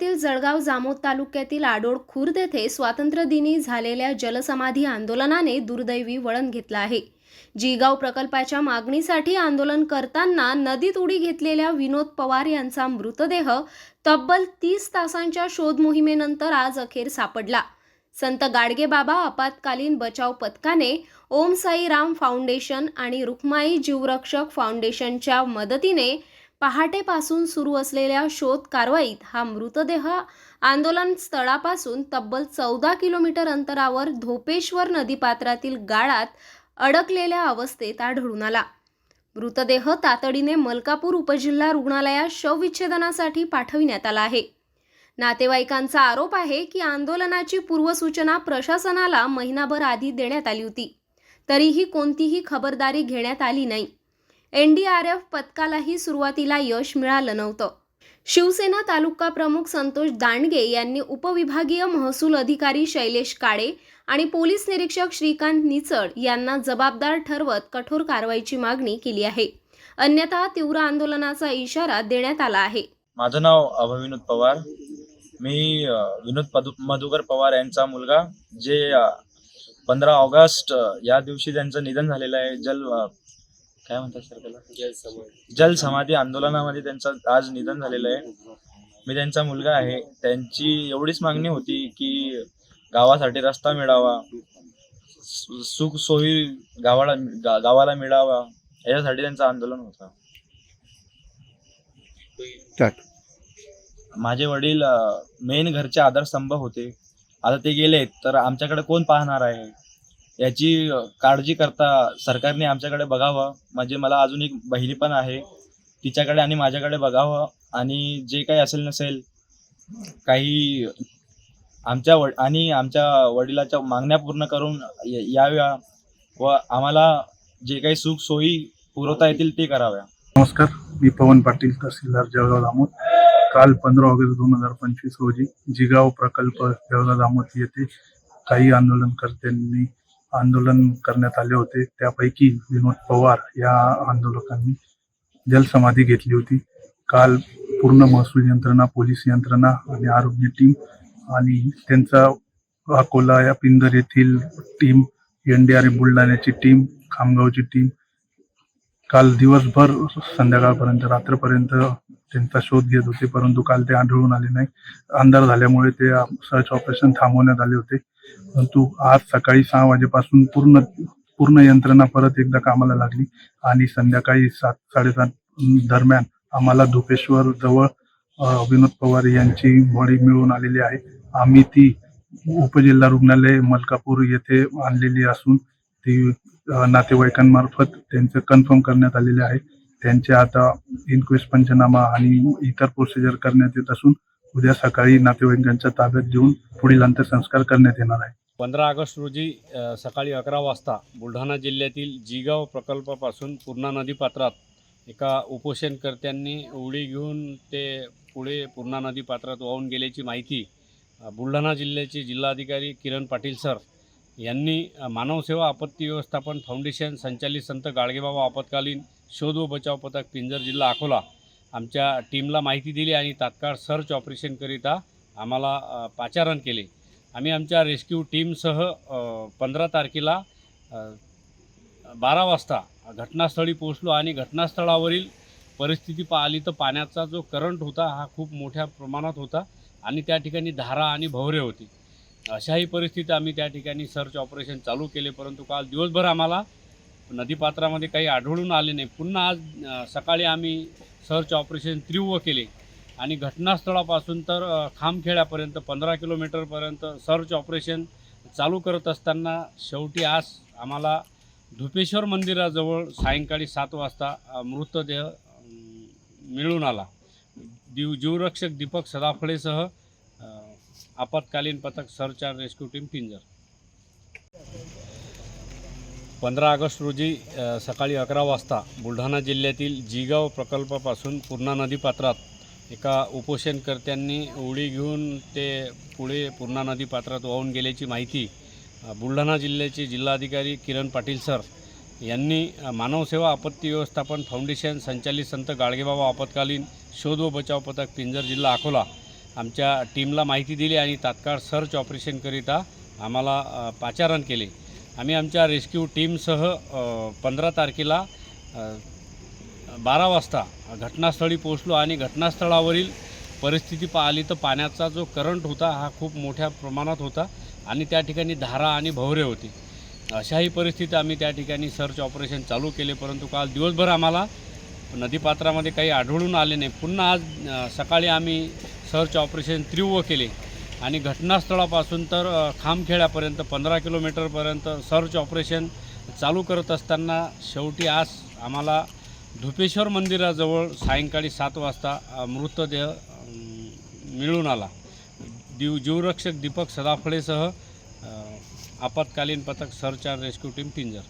जिल्ह्यातील जळगाव जामोद तालुक्यातील आडोळ खुर्द येथे स्वातंत्र्यदिनी झालेल्या जलसमाधी आंदोलनाने दुर्दैवी वळण घेतलं आहे. जिगाव प्रकल्पाच्या मागणीसाठी आंदोलन करताना नदीत उडी घेतलेल्या विनोद पवार यांचा मृतदेह तब्बल तीस तासांच्या शोध मोहिमेनंतर आज अखेर सापडला. संत गाडगेबाबा आपत्कालीन बचाव पथकाने ओम साई राम फाउंडेशन आणि रुक्माई जीवरक्षक फाउंडेशनच्या मदतीने पहाटेपासून सुरू असलेल्या शोध कारवाईत हा मृतदेह आंदोलन स्थळापासून तब्बल चौदा किलोमीटर अंतरावर धोपेश्वर नदीपात्रातील गाळात अडकलेल्या अवस्थेत आढळून आला. मृतदेह तातडीने मलकापूर उपजिल्हा रुग्णालयात शवविच्छेदनासाठी पाठविण्यात आला आहे. नातेवाईकांचा आरोप आहे की आंदोलनाची पूर्वसूचना प्रशासनाला महिनाभर आधी देण्यात आली होती. तरीही कोणतीही खबरदारी घेण्यात आली नाही. एनडीआरएफ पथकालाही सुरुवातीला यश मिळालं नव्हतं. शिवसेना तालुका प्रमुख संतोष दांडगे यांनी उपविभागीय महसूल अधिकारी शैलेश काळे आणि पोलीस निरीक्षक श्रीकांत निचड यांना जबाबदार ठरवत कठोर कारवाईची मागणी केली आहे. अन्यथा तीव्र आंदोलनाचा इशारा देण्यात आला आहे. माझं नाव अभय विनोद पवार. मी विनोद मधुकर पवार यांचा मुलगा जे पंधरा ऑगस्ट या दिवशी त्यांचं निधन झालेलं आहे. जल काय म्हणतात सर त्याला? जल समाधी. आंदोलनामध्ये त्यांचं आज निधन झालेलं आहे. मी त्यांचा मुलगा आहे. त्यांची एवढीच मागणी होती की गावासाठी रस्ता मिळावा. सुख सोयी गावाला गा- गावाला मिळावा. याच्यासाठी त्यांचं आंदोलन होतं. माझे वडील मेन घरचे आधारस्तंभ होते. आता ते गेलेत तर आमच्याकडे कोण पाहणार आहे? याची काळजी करता सरकारने आमच्याकडे बघावं. म्हणजे मला अजून एक बहिणी पण आहे. तिच्याकडे आणि माझ्याकडे बघावं. आणि जे काही असेल नसेल काही आमच्या वड आणि आमच्या वडिलाच्या मागण्या पूर्ण करून याव्या व आम्हाला जे काही सुख सोयी पुरवता येतील ते कराव्या. नमस्कार. मी पवन पाटील तहसीलदार जळगाव दामोद. काल पंधरा ऑगस्ट दोन हजार पंचवीस रोजी जिगाव प्रकल्प जळगाव दामोद येथे काही आंदोलनकर्त्यांनी आंदोलन करण्यात आले होते. त्यापैकी विनोद पवार या आंदोलकांनी जलसमाधी घेतली होती. काल पूर्ण महसूल यंत्रणा पोलीस यंत्रणा आणि आरोग्य टीम आणि त्यांचा अकोला या पिंजर येथील टीम एन डी आर बुलढाण्याची टीम खामगावची टीम काल दिवसभर संध्याकाळपर्यंत रात्रपर्यंत त्यांचा शोध घेत होते परंतु काल ते आढळून आले नाही. अंधार झाल्यामुळे ते सर्च ऑपरेशन थांबवण्यात आले होते. परंतु आज सकाळी सहा वाजेपासून पूर्ण पूर्ण यंत्रणा परत एकदा कामाला लागली आणि संध्याकाळी सात साडेसात दरम्यान आम्हाला धुपेश्वर जवळ विनोद पवार यांची बॉडी मिळून आलेली आहे. आम्ही ती उपजिल्हा रुग्णालय मलकापूर येथे आणलेली असून ती नातेवाईकांमार्फत त्यांचं कन्फर्म करण्यात आलेले आहे. त्यांचे आता इन्क्वेस्ट पंचनामा आणि इतर प्रोसिजर करण्यात येत असून उद्या सकाळी नातेवाईकांच्या ताब्यात देऊन पुढील अंत्यसंस्कार करण्यात येणार आहे. पंधरा ऑगस्ट रोजी सकाळी अकरा वाजता बुलढाणा जिल्ह्यातील जिगाव प्रकल्पापासून पूर्णा नदी पात्रात एका उपोषणकर्त्यांनी उडी घेऊन ते पुढे पूर्णा नदी पात्रात वाहून गेल्याची माहिती बुलढाणा जिल्ह्याचे जिल्हाधिकारी किरण पाटील सर यांनी मानवसेवा आपत्ती व्यवस्थापन फाउंडेशन संचालित संत गाडगेबाबा आपत्कालीन शोध व बचाव पथक पिंजर जिल्हा अकोला आमच्या टीमला माहिती दिली आणि तात्काळ सर्च ऑपरेशनकरिता आम्हाला पाचारण केले. आम्ही आमच्या रेस्क्यू टीमसह पंधरा तारखेला बारा वाजता घटनास्थळी पोहोचलो आणि घटनास्थळावरील परिस्थिती पाहिली तर पाण्याचा जो करंट होता हा खूप मोठ्या प्रमाणात होता आणि त्या ठिकाणी धारा आणि भवरे होती. अशाही परिस्थितीत आम्ही त्या ठिकाणी सर्च ऑपरेशन चालू केले परंतु काल दिवसभर आम्हाला नदीपात्रामध्ये काही आढळून आले नाही. पुन्हा आज सकाळी आम्ही सर्च ऑपरेशन तीव्र केले आणि घटनास्थळापासून तर खामखेड्यापर्यंत पंधरा किलोमीटरपर्यंत सर्च ऑपरेशन चालू करत असताना शेवटी आज आम्हाला धुपेश्वर मंदिराजवळ सायंकाळी सात वाजता मृतदेह मिळून आला. दिव जीवरक्षक दीपक सदाफळेसह आपत्कालीन पथक search and rescue team Pinjar. पंधरा ऑगस्ट रोजी सकाळी अकरा वाजता बुलढाणा जिल्ह्यातील जिगाव प्रकल्पापासून पूर्णा नदीपात्रात एका उपोषणकर्त्यांनी उडी घेऊन ते पुढे पूर्णा नदीपात्रात वाहून गेल्याची माहिती बुलढाणा जिल्ह्याचे जिल्हाधिकारी किरण पाटील सर यांनी मानवसेवा आपत्ती व्यवस्थापन फाउंडेशन संचालित संत गाडगेबाबा आपत्कालीन शोध व बचाव पथक पिंजर जिल्हा अकोला आमच्या टीमला माहिती दिली आणि तात्काळ सर्च ऑपरेशनकरिता आम्हाला पाचारण केले. आम्ही आमच्या रेस्क्यू टीमसह पंधरा तारखेला बारा वाजता घटनास्थळी पोहोचलो आणि घटनास्थळावरील परिस्थिती पाहिली तर पाण्याचा जो करंट होता हा खूप मोठ्या प्रमाणात होता आणि त्या ठिकाणी धारा आणि भवरे होती. अशाही परिस्थितीत आम्ही त्या ठिकाणी सर्च ऑपरेशन चालू केले परंतु काल दिवसभर आम्हाला नदीपात्रामध्ये काही आढळून आले नाही. पुन्हा आज सकाळी आम्ही सर्च ऑपरेशन तीव्र केले. आणि घटनास्थळापासून तर खामखेड्यापर्यंत पंधरा किलोमीटरपर्यंत सर्च ऑपरेशन चालू करत असताना शेवटी आज आम्हाला धुपेश्वर मंदिराजवळ सायंकाळी सात वाजता मृतदेह मिळून आला. दिव जीवरक्षक दीपक सदाफळेसह आपत्कालीन पथक search and rescue team Pinjar.